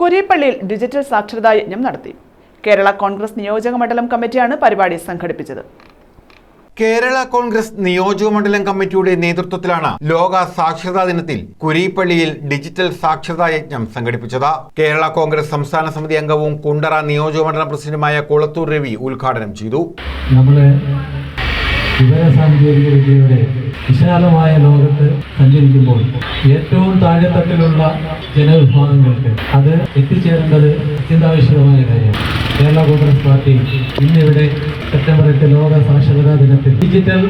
കുരിപ്പള്ളിയിൽ digital സാക്ഷരതാ യജ്ഞം നടത്തി. കേരള കോൺഗ്രസ് നിയോജക മണ്ഡലം കമ്മിറ്റിയാണ് പരിപാടി സംഘടിപ്പിച്ചത്. കേരള കോൺഗ്രസ് നിയോജക മണ്ഡലം കമ്മിറ്റിയുടെ നേതൃത്വത്തിലാണ് ലോക സാക്ഷരതാ ദിനത്തിൽ കുരീപ്പള്ളിയിൽ ഡിജിറ്റൽ സാക്ഷരതാ യജ്ഞം സംഘടിപ്പിച്ചത്. കേരള കോൺഗ്രസ് സംസ്ഥാന സമിതി അംഗവും കുണ്ടറ നിയോജക മണ്ഡലം പ്രസിഡന്റുമായ കുളത്തൂർ രവി ഉദ്ഘാടനം ചെയ്തു. വിവരസാങ്കേതിക വിദ്യയുടെ വിശാലമായ ലോകത്ത് സഞ്ചരിക്കുമ്പോൾ ഏറ്റവും താഴെത്തട്ടിലുള്ള ജനവിഭാഗങ്ങൾക്ക് അത് എത്തിച്ചേരേണ്ടത് അത്യന്താപേക്ഷിതമായ കാര്യമാണ്. കേരള കോൺഗ്രസ് പാർട്ടി ഇന്നിവിടെ സെപ്റ്റംബർ എട്ട് ലോക സാക്ഷരതാ ദിനത്തിൽ ഡിജിറ്റൽ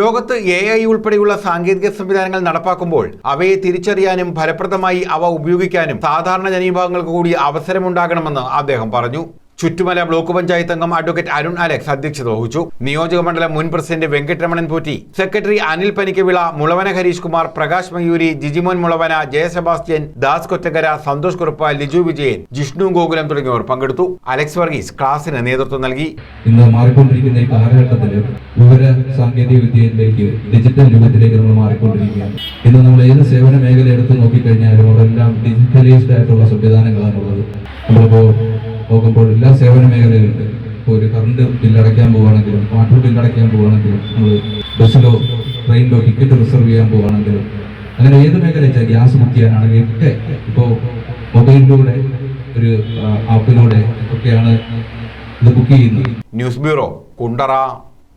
ലോകത്ത് എ ഐ ഉൾപ്പെടെയുള്ള സാങ്കേതിക സംവിധാനങ്ങൾ നടപ്പാക്കുമ്പോൾ അവയെ തിരിച്ചറിയാനും ഫലപ്രദമായി അവ ഉപയോഗിക്കാനും സാധാരണ ജനവിഭാഗങ്ങൾക്ക് കൂടി അവസരമുണ്ടാകണമെന്ന് അദ്ദേഹം പറഞ്ഞു. ചുറ്റുമല ബ്ലോക്ക് പഞ്ചായത്ത് അംഗം അഡ്വക്കേറ്റ് അരുൺ അലക്സ് അധ്യക്ഷത വഹിച്ചു നിയോജക മണ്ഡലം മുൻ പ്രസിഡന്റ് വെങ്കട്ടരമണൻ പൂറ്റി. സെക്രട്ടറി അനിൽ പനിക്കവിള മുളവന ഹരീഷ് കുമാർ പ്രകാശ് മയൂരി ജിജിമോൻ മുളവന ജയ സെബാസ്റ്റ്യൻ ദാസ് കൊറ്റങ്കര സന്തോഷ് കുറുപ്പ് ലിജു വിജയൻ ജിഷ്ണു ഗോകുലം തുടങ്ങിയവർ പങ്കെടുത്തു. അലക്സ് വർഗീസ് ക്ലാസിന് നേതൃത്വം നൽകി. ഇന്ന് മാറിക്കൊണ്ടിരിക്കുന്ന ഈ കാലഘട്ടത്തിൽ വിവര സാങ്കേതിക വിദ്യയിലേക്ക് ഡിജിറ്റൽ യുഗത്തിലേക്ക് നമ്മൾ മാറിക്കൊണ്ടിരിക്കുകയാണ്. ഇന്ന് നമ്മൾ ഏത് സേവന മേഖല എടുത്ത് നോക്കിക്കഴിഞ്ഞാലും അവിടെല്ലാം ഡിജിറ്റലൈസ്ഡ് ആയിട്ടുള്ള സംവിധാനങ്ങളാണുള്ളത്. നമ്മളിപ്പോൾ നോക്കുമ്പോൾ എല്ലാ സേവന മേഖലയിലുണ്ട് ഇപ്പോൾ ഒരു കറണ്ട് ബില്ലടയ്ക്കാൻ പോവുകയാണെങ്കിലും വാട്ടർ ബില്ലടയ്ക്കാൻ പോവുകയാണെങ്കിലും നമ്മൾ ബസ്സിലോ ട്രെയിനിലോ ടിക്കറ്റ് റിസർവ് ചെയ്യാൻ പോവുകയാണെങ്കിലും അങ്ങനെ ഏത് മേഖല വെച്ചാൽ ഗ്യാസ് ബുക്ക് ചെയ്യാനാണെങ്കിലും ഒക്കെ ഇപ്പോൾ മൊബൈലിലൂടെ ഒരു ആപ്പിലൂടെ ഒക്കെയാണ് ഇത് ബുക്ക് ചെയ്യുന്നത്. News bureau Kundara.